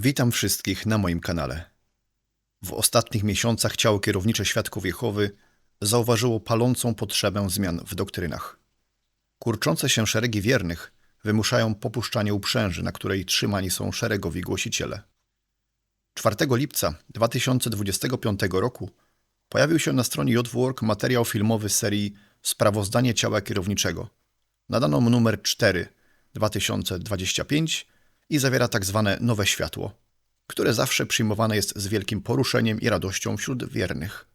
Witam wszystkich na moim kanale. W ostatnich miesiącach ciało kierownicze Świadków Jehowy zauważyło palącą potrzebę zmian w doktrynach. Kurczące się szeregi wiernych wymuszają popuszczanie uprzęży, na której trzymani są szeregowi głosiciele. 4 lipca 2025 roku pojawił się na stronie JWork materiał filmowy serii Sprawozdanie ciała kierowniczego. Nadano numer 4 2025 i zawiera tak zwane nowe światło, które zawsze przyjmowane jest z wielkim poruszeniem i radością wśród wiernych.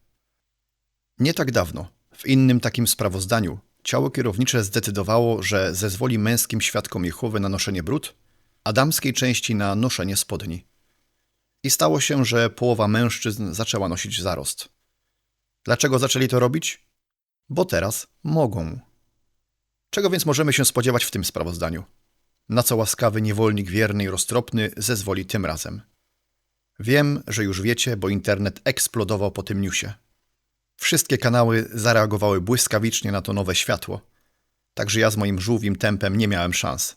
Nie tak dawno, w innym takim sprawozdaniu, ciało kierownicze zdecydowało, że zezwoli męskim świadkom Jehowy na noszenie brud, a damskiej części na noszenie spodni. I stało się, że połowa mężczyzn zaczęła nosić zarost. Dlaczego zaczęli to robić? Bo teraz mogą. Czego więc możemy się spodziewać w tym sprawozdaniu? Na co łaskawy niewolnik wierny i roztropny zezwoli tym razem. Wiem, że już wiecie, bo internet eksplodował po tym newsie. Wszystkie kanały zareagowały błyskawicznie na to nowe światło. Także ja z moim żółwim tempem nie miałem szans.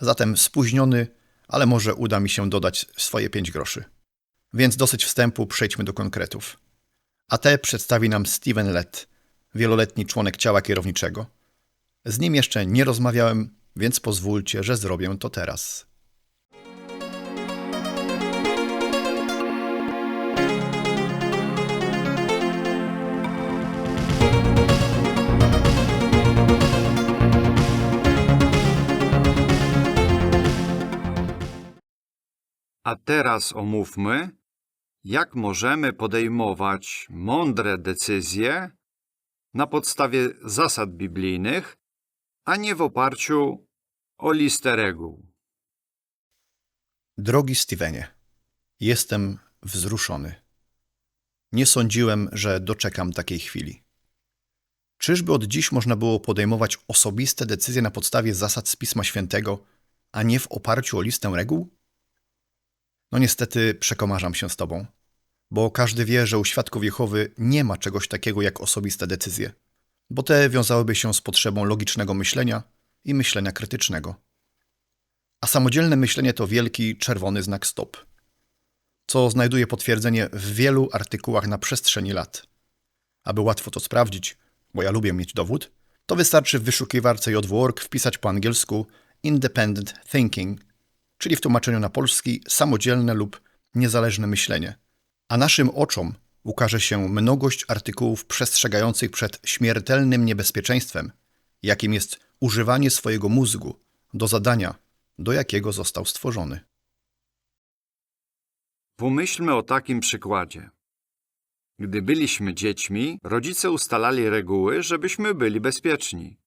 Zatem spóźniony, ale może uda mi się dodać swoje pięć groszy. Więc dosyć wstępu, przejdźmy do konkretów. A te przedstawi nam Steven Lett, wieloletni członek ciała kierowniczego. Z nim jeszcze nie rozmawiałem, więc pozwólcie, że zrobię to teraz. A teraz omówmy, jak możemy podejmować mądre decyzje na podstawie zasad biblijnych, a nie w oparciu o listę reguł. Drogi Stevenie, jestem wzruszony. Nie sądziłem, że doczekam takiej chwili. Czyżby od dziś można było podejmować osobiste decyzje na podstawie zasad z Pisma Świętego, a nie w oparciu o listę reguł? No niestety przekomarzam się z tobą, bo każdy wie, że u świadków Jehowy nie ma czegoś takiego jak osobiste decyzje, bo te wiązałyby się z potrzebą logicznego myślenia i myślenia krytycznego. A samodzielne myślenie to wielki czerwony znak stop, co znajduje potwierdzenie w wielu artykułach na przestrzeni lat. Aby łatwo to sprawdzić, bo ja lubię mieć dowód, to wystarczy w wyszukiwarce JWork wpisać po angielsku Independent Thinking, czyli w tłumaczeniu na polski samodzielne lub niezależne myślenie. A naszym oczom ukaże się mnogość artykułów przestrzegających przed śmiertelnym niebezpieczeństwem, jakim jest używanie swojego mózgu do zadania, do jakiego został stworzony. Pomyślmy o takim przykładzie. Gdy byliśmy dziećmi, rodzice ustalali reguły, żebyśmy byli bezpieczni.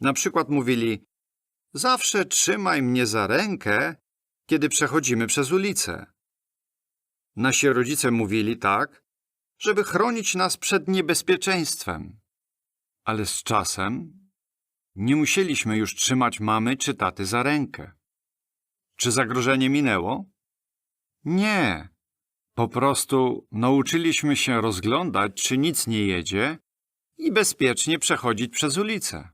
Na przykład mówili: Zawsze trzymaj mnie za rękę, kiedy przechodzimy przez ulicę. Nasi rodzice mówili tak, żeby chronić nas przed niebezpieczeństwem. Ale z czasem nie musieliśmy już trzymać mamy czy taty za rękę. Czy zagrożenie minęło? Nie. Po prostu nauczyliśmy się rozglądać, czy nic nie jedzie i bezpiecznie przechodzić przez ulicę.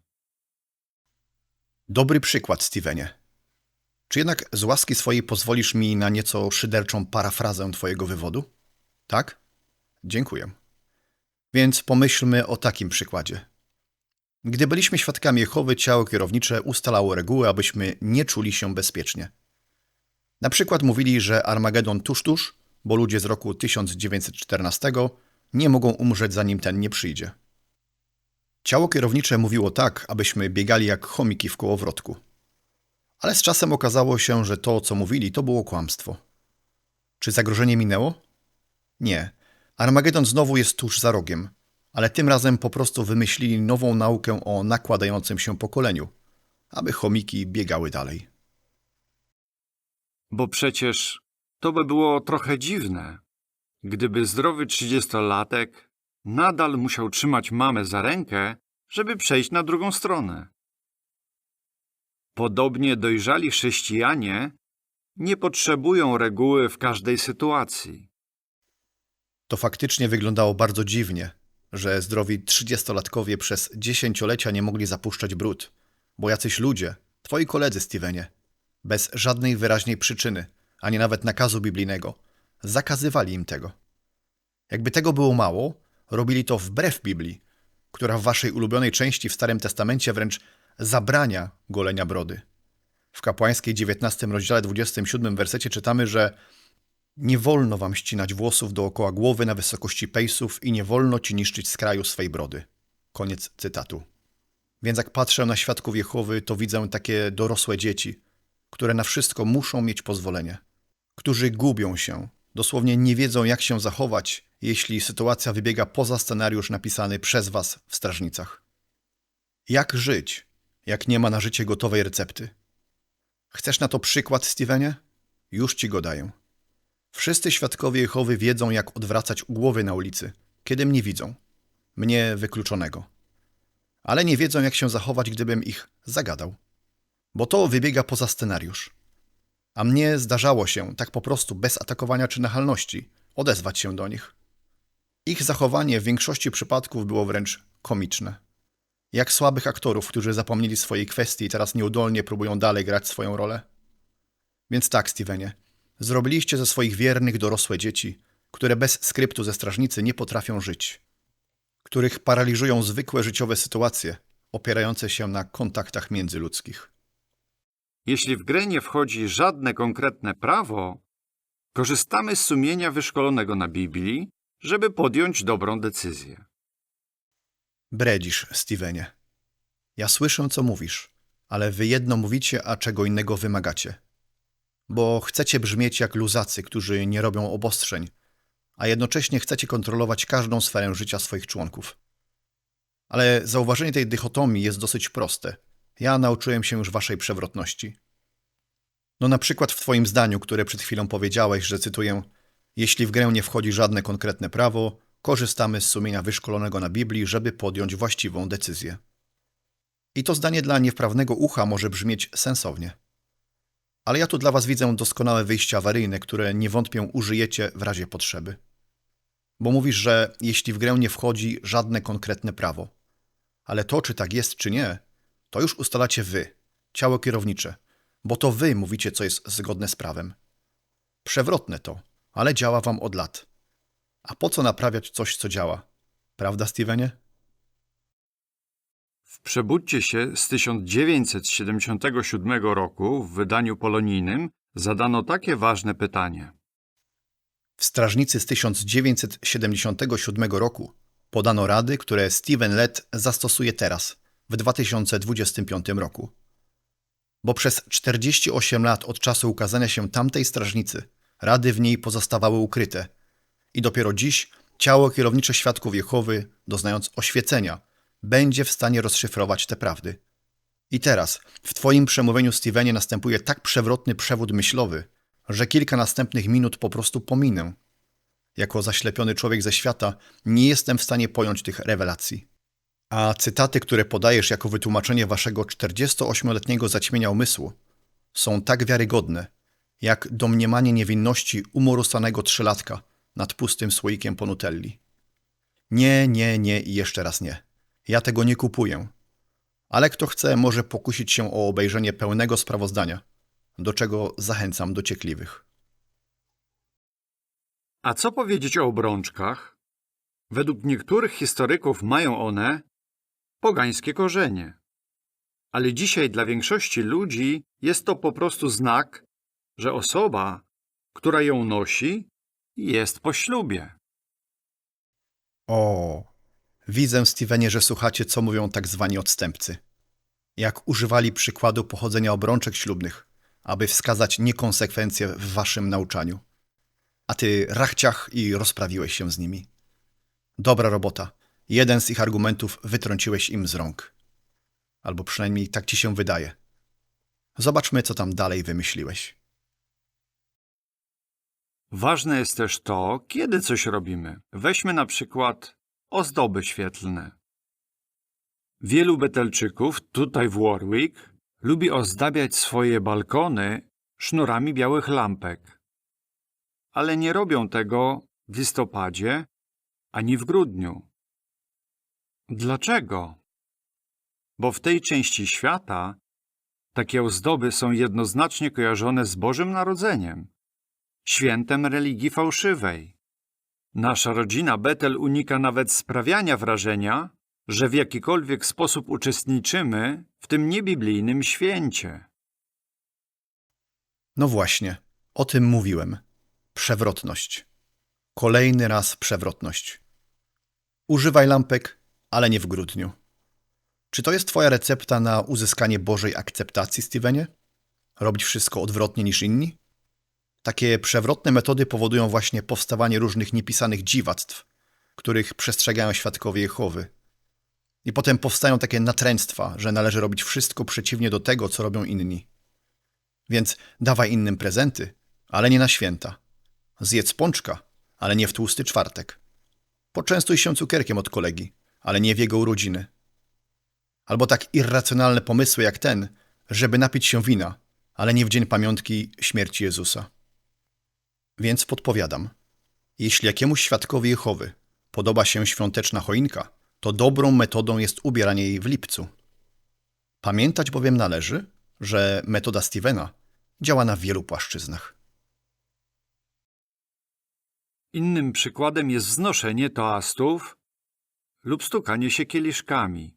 Dobry przykład, Stevenie. Czy jednak z łaski swojej pozwolisz mi na nieco szyderczą parafrazę twojego wywodu? Tak? Dziękuję. Więc pomyślmy o takim przykładzie. Gdy byliśmy świadkami Jehowy, ciało kierownicze ustalało reguły, abyśmy nie czuli się bezpiecznie. Na przykład mówili, że Armagedon tuż tuż, bo ludzie z roku 1914 nie mogą umrzeć zanim ten nie przyjdzie. Ciało kierownicze mówiło tak, abyśmy biegali jak chomiki w kołowrotku. Ale z czasem okazało się, że to, co mówili, to było kłamstwo. Czy zagrożenie minęło? Nie. Armagedon znowu jest tuż za rogiem, ale tym razem po prostu wymyślili nową naukę o nakładającym się pokoleniu, aby chomiki biegały dalej. Bo przecież to by było trochę dziwne, gdyby zdrowy trzydziestolatek nadal musiał trzymać mamę za rękę, żeby przejść na drugą stronę. Podobnie dojrzali chrześcijanie nie potrzebują reguły w każdej sytuacji. To faktycznie wyglądało bardzo dziwnie, że zdrowi trzydziestolatkowie przez dziesięciolecia nie mogli zapuszczać brud, bo jacyś ludzie, twoi koledzy, Stevenie, bez żadnej wyraźnej przyczyny, ani nawet nakazu biblijnego. Zakazywali im tego. Jakby tego było mało, robili to wbrew Biblii, która w waszej ulubionej części w Starym Testamencie wręcz zabrania golenia brody. W kapłańskiej 19 rozdziale 27 wersecie czytamy, że nie wolno wam ścinać włosów dookoła głowy na wysokości pejsów i nie wolno ci niszczyć skraju swej brody. Koniec cytatu. Więc jak patrzę na świadków Jehowy, to widzę takie dorosłe dzieci, które na wszystko muszą mieć pozwolenie, którzy gubią się, dosłownie nie wiedzą, jak się zachować, jeśli sytuacja wybiega poza scenariusz napisany przez was w strażnicach. Jak żyć, jak nie ma na życie gotowej recepty? Chcesz na to przykład, Stevenie? Już ci go daję. Wszyscy świadkowie Jehowy wiedzą, jak odwracać głowy na ulicy, kiedy mnie widzą. Mnie wykluczonego. Ale nie wiedzą, jak się zachować, gdybym ich zagadał. Bo to wybiega poza scenariusz. A mnie zdarzało się, tak po prostu, bez atakowania czy nachalności, odezwać się do nich. Ich zachowanie w większości przypadków było wręcz komiczne. Jak słabych aktorów, którzy zapomnieli swojej kwestii i teraz nieudolnie próbują dalej grać swoją rolę. Więc tak, Stevenie, zrobiliście ze swoich wiernych dorosłe dzieci, które bez skryptu ze strażnicy nie potrafią żyć, których paraliżują zwykłe życiowe sytuacje opierające się na kontaktach międzyludzkich. Jeśli w grę nie wchodzi żadne konkretne prawo, korzystamy z sumienia wyszkolonego na Biblii, żeby podjąć dobrą decyzję. Bredzisz, Stevenie. Ja słyszę, co mówisz, ale wy jedno mówicie, a czego innego wymagacie. Bo chcecie brzmieć jak luzacy, którzy nie robią obostrzeń, a jednocześnie chcecie kontrolować każdą sferę życia swoich członków. Ale zauważenie tej dychotomii jest dosyć proste. Ja nauczyłem się już waszej przewrotności. No na przykład w twoim zdaniu, które przed chwilą powiedziałeś, że cytuję Jeśli w grę nie wchodzi żadne konkretne prawo, korzystamy z sumienia wyszkolonego na Biblii, żeby podjąć właściwą decyzję. I to zdanie dla niewprawnego ucha może brzmieć sensownie. Ale ja tu dla was widzę doskonałe wyjście awaryjne, które nie wątpię użyjecie w razie potrzeby. Bo mówisz, że jeśli w grę nie wchodzi żadne konkretne prawo. Ale to, czy tak jest, czy nie, to już ustalacie wy, ciało kierownicze, bo to wy mówicie, co jest zgodne z prawem. Przewrotne to, ale działa wam od lat. A po co naprawiać coś, co działa? Prawda, Stevenie? W Przebudźcie się z 1977 roku w wydaniu polonijnym zadano takie ważne pytanie. W Strażnicy z 1977 roku podano rady, które Steven Lett zastosuje teraz, w 2025 roku. Bo przez 48 lat od czasu ukazania się tamtej strażnicy, rady w niej pozostawały ukryte i dopiero dziś ciało kierownicze świadków Jehowy, doznając oświecenia, będzie w stanie rozszyfrować te prawdy. I teraz, w Twoim przemówieniu, Stevenie, następuje tak przewrotny przewód myślowy, że kilka następnych minut po prostu pominę. Jako zaślepiony człowiek ze świata nie jestem w stanie pojąć tych rewelacji. A cytaty, które podajesz jako wytłumaczenie waszego 48-letniego zaćmienia umysłu, są tak wiarygodne, jak domniemanie niewinności umorusanego trzylatka nad pustym słoikiem po nutelli. Nie, nie, nie i jeszcze raz nie. Ja tego nie kupuję. Ale kto chce, może pokusić się o obejrzenie pełnego sprawozdania, do czego zachęcam dociekliwych. A co powiedzieć o obrączkach? Według niektórych historyków mają one pogańskie korzenie. Ale dzisiaj dla większości ludzi jest to po prostu znak, że osoba, która ją nosi, jest po ślubie. O, widzę, Stevenie, że słuchacie, co mówią tak zwani odstępcy. Jak używali przykładu pochodzenia obrączek ślubnych, aby wskazać niekonsekwencje w waszym nauczaniu. A ty rachciach i rozprawiłeś się z nimi. Dobra robota. Jeden z ich argumentów wytrąciłeś im z rąk. Albo przynajmniej tak ci się wydaje. Zobaczmy, co tam dalej wymyśliłeś. Ważne jest też to, kiedy coś robimy. Weźmy na przykład ozdoby świetlne. Wielu Betelczyków tutaj w Warwick lubi ozdabiać swoje balkony sznurami białych lampek. Ale nie robią tego w listopadzie ani w grudniu. Dlaczego? Bo w tej części świata takie ozdoby są jednoznacznie kojarzone z Bożym Narodzeniem świętem religii fałszywej. Nasza rodzina Betel unika nawet sprawiania wrażenia, że w jakikolwiek sposób uczestniczymy w tym niebiblijnym święcie. No właśnie, o tym mówiłem. Przewrotność. Kolejny raz przewrotność. Używaj lampek, ale nie w grudniu. Czy to jest Twoja recepta na uzyskanie Bożej akceptacji, Stevenie? Robić wszystko odwrotnie niż inni? Takie przewrotne metody powodują właśnie powstawanie różnych niepisanych dziwactw, których przestrzegają świadkowie Jehowy. I potem powstają takie natręctwa, że należy robić wszystko przeciwnie do tego, co robią inni. Więc dawaj innym prezenty, ale nie na święta. Zjedz pączka, ale nie w tłusty czwartek. Poczęstuj się cukierkiem od kolegi, ale nie w jego urodziny. Albo tak irracjonalne pomysły jak ten, żeby napić się wina, ale nie w dzień pamiątki śmierci Jezusa. Więc podpowiadam, jeśli jakiemuś świadkowi Jehowy podoba się świąteczna choinka, to dobrą metodą jest ubieranie jej w lipcu. Pamiętać bowiem należy, że metoda Stevena działa na wielu płaszczyznach. Innym przykładem jest wznoszenie toastów lub stukanie się kieliszkami.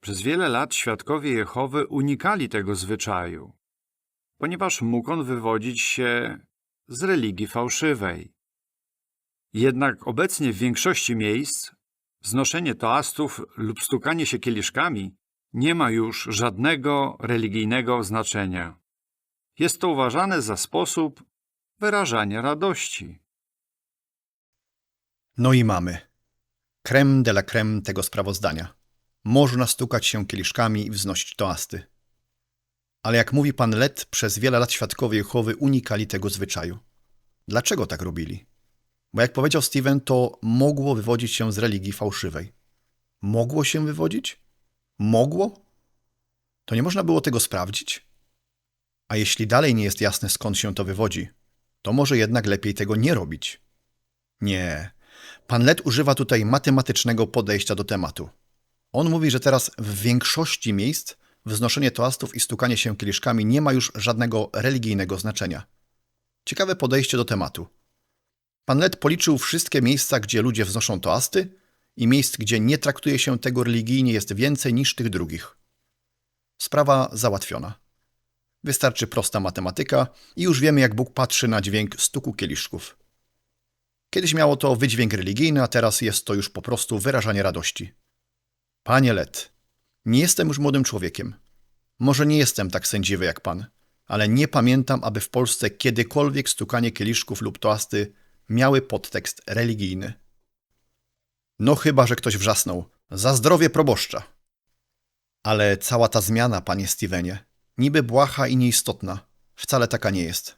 Przez wiele lat świadkowie Jehowy unikali tego zwyczaju, ponieważ mógł on wywodzić się z religii fałszywej. Jednak obecnie w większości miejsc wznoszenie toastów lub stukanie się kieliszkami nie ma już żadnego religijnego znaczenia. Jest to uważane za sposób wyrażania radości. No i mamy. Creme de la creme tego sprawozdania. Można stukać się kieliszkami i wznosić toasty. Ale jak mówi pan Let, przez wiele lat świadkowie Jehowy unikali tego zwyczaju. Dlaczego tak robili? Bo jak powiedział Steven, to mogło wywodzić się z religii fałszywej. Mogło się wywodzić? Mogło? To nie można było tego sprawdzić? A jeśli dalej nie jest jasne skąd się to wywodzi, to może jednak lepiej tego nie robić. Nie. Pan Let używa tutaj matematycznego podejścia do tematu. On mówi, że teraz w większości miejsc wznoszenie toastów i stukanie się kieliszkami nie ma już żadnego religijnego znaczenia. Ciekawe podejście do tematu. Pan Let policzył wszystkie miejsca, gdzie ludzie wznoszą toasty i miejsc, gdzie nie traktuje się tego religijnie jest więcej niż tych drugich. Sprawa załatwiona. Wystarczy prosta matematyka i już wiemy, jak Bóg patrzy na dźwięk stuku kieliszków. Kiedyś miało to wydźwięk religijny, a teraz jest to już po prostu wyrażanie radości. Panie Let, nie jestem już młodym człowiekiem. Może nie jestem tak sędziwy jak pan, ale nie pamiętam, aby w Polsce kiedykolwiek stukanie kieliszków lub toasty miały podtekst religijny. No chyba, że ktoś wrzasnął. Za zdrowie proboszcza. Ale cała ta zmiana, panie Stevenie, niby błaha i nieistotna, wcale taka nie jest.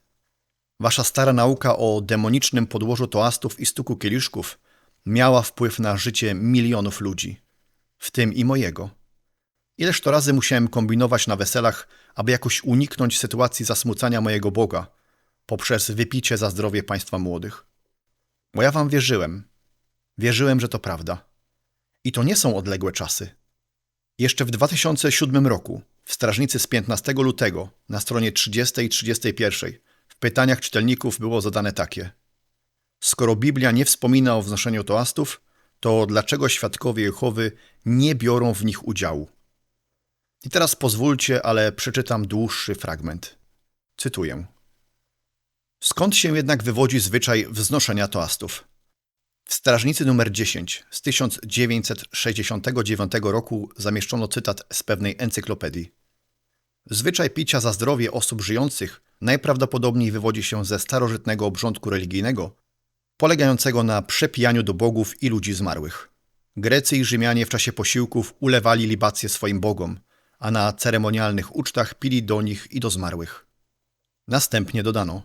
Wasza stara nauka o demonicznym podłożu toastów i stuku kieliszków miała wpływ na życie milionów ludzi, w tym i mojego. Ileż to razy musiałem kombinować na weselach, aby jakoś uniknąć sytuacji zasmucania mojego Boga poprzez wypicie za zdrowie państwa młodych. Bo ja wam wierzyłem. Wierzyłem, że to prawda. I to nie są odległe czasy. Jeszcze w 2007 roku, w Strażnicy z 15 lutego, na stronie 30 i 31, w pytaniach czytelników było zadane takie. Skoro Biblia nie wspomina o wznoszeniu toastów, to dlaczego świadkowie Jehowy nie biorą w nich udziału? I teraz pozwólcie, ale przeczytam dłuższy fragment. Cytuję. Skąd się jednak wywodzi zwyczaj wznoszenia toastów? W Strażnicy numer 10 z 1969 roku zamieszczono cytat z pewnej encyklopedii. Zwyczaj picia za zdrowie osób żyjących najprawdopodobniej wywodzi się ze starożytnego obrządku religijnego, polegającego na przepijaniu do bogów i ludzi zmarłych. Grecy i Rzymianie w czasie posiłków ulewali libacje swoim bogom, a na ceremonialnych ucztach pili do nich i do zmarłych. Następnie dodano,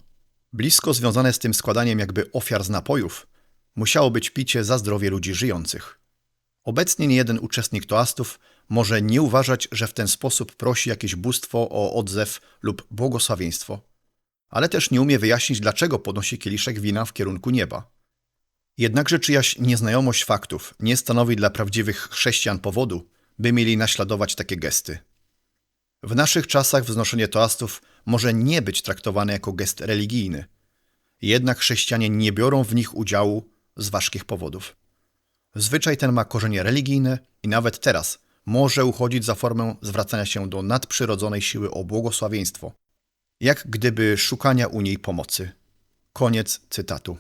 blisko związane z tym składaniem jakby ofiar z napojów, musiało być picie za zdrowie ludzi żyjących. Obecnie niejeden uczestnik toastów może nie uważać, że w ten sposób prosi jakieś bóstwo o odzew lub błogosławieństwo, ale też nie umie wyjaśnić, dlaczego podnosi kieliszek wina w kierunku nieba. Jednakże czyjaś nieznajomość faktów nie stanowi dla prawdziwych chrześcijan powodu, by mieli naśladować takie gesty. W naszych czasach wznoszenie toastów może nie być traktowane jako gest religijny, jednak chrześcijanie nie biorą w nich udziału z ważkich powodów. Zwyczaj ten ma korzenie religijne i nawet teraz może uchodzić za formę zwracania się do nadprzyrodzonej siły o błogosławieństwo, jak gdyby szukania u niej pomocy. Koniec cytatu.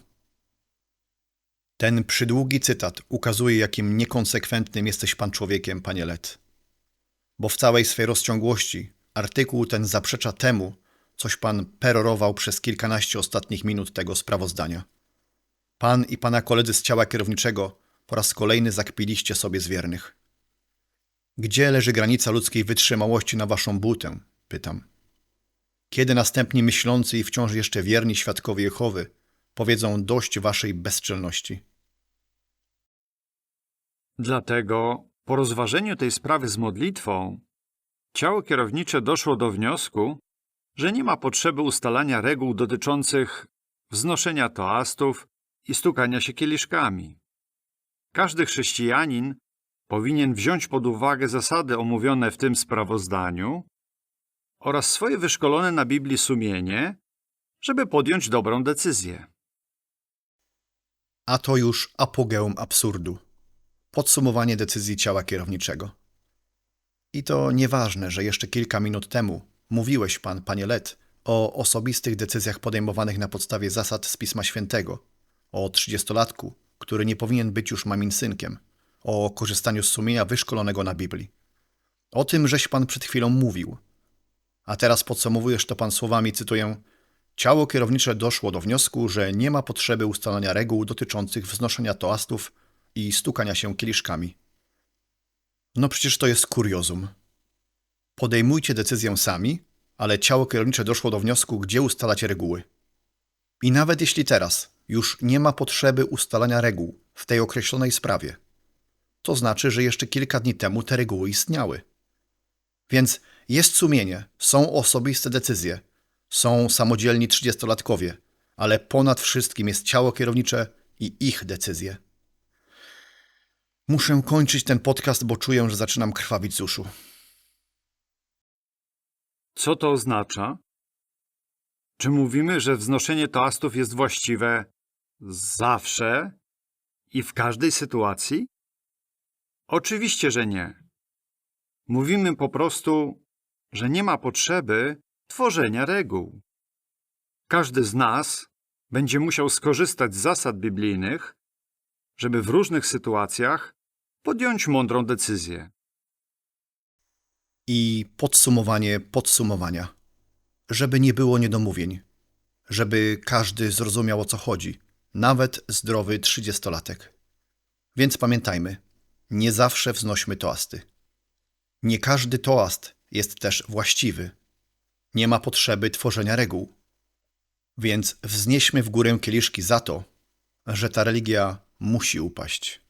Ten przydługi cytat ukazuje, jakim niekonsekwentnym jesteś pan człowiekiem, panie Let. Bo w całej swej rozciągłości artykuł ten zaprzecza temu, coś pan perorował przez kilkanaście ostatnich minut tego sprawozdania. Pan i pana koledzy z ciała kierowniczego po raz kolejny zakpiliście sobie z wiernych. Gdzie leży granica ludzkiej wytrzymałości na waszą butę? Pytam. Kiedy następni myślący i wciąż jeszcze wierni świadkowie Jehowy powiedzą dość waszej bezczelności? Dlatego, po rozważeniu tej sprawy z modlitwą, ciało kierownicze doszło do wniosku, że nie ma potrzeby ustalania reguł dotyczących wznoszenia toastów i stukania się kieliszkami. Każdy chrześcijanin powinien wziąć pod uwagę zasady omówione w tym sprawozdaniu oraz swoje wyszkolone na Biblii sumienie, żeby podjąć dobrą decyzję. A to już apogeum absurdu. Podsumowanie decyzji ciała kierowniczego. I to nieważne, że jeszcze kilka minut temu mówiłeś pan, panie Let, o osobistych decyzjach podejmowanych na podstawie zasad z Pisma Świętego, o trzydziestolatku, który nie powinien być już mamin synkiem, o korzystaniu z sumienia wyszkolonego na Biblii. O tym żeś pan przed chwilą mówił. A teraz podsumowujesz to pan słowami, cytuję, Ciało kierownicze doszło do wniosku, że nie ma potrzeby ustalania reguł dotyczących wznoszenia toastów i stukania się kieliszkami. No przecież to jest kuriozum. Podejmujcie decyzję sami, ale ciało kierownicze doszło do wniosku, gdzie ustalać reguły. I nawet jeśli teraz już nie ma potrzeby ustalania reguł w tej określonej sprawie, to znaczy, że jeszcze kilka dni temu te reguły istniały. Więc jest sumienie, są osobiste decyzje, są samodzielni trzydziestolatkowie, ale ponad wszystkim jest ciało kierownicze i ich decyzje. Muszę kończyć ten podcast, bo czuję, że zaczynam krwawić z uszu. Co to oznacza? Czy mówimy, że wznoszenie toastów jest właściwe zawsze i w każdej sytuacji? Oczywiście, że nie. Mówimy po prostu, że nie ma potrzeby tworzenia reguł. Każdy z nas będzie musiał skorzystać z zasad biblijnych, żeby w różnych sytuacjach podjąć mądrą decyzję. I podsumowanie podsumowania. Żeby nie było niedomówień. Żeby każdy zrozumiał o co chodzi. Nawet zdrowy trzydziestolatek. Więc pamiętajmy, nie zawsze wznośmy toasty. Nie każdy toast jest też właściwy. Nie ma potrzeby tworzenia reguł. Więc wznieśmy w górę kieliszki za to, że ta religia musi upaść.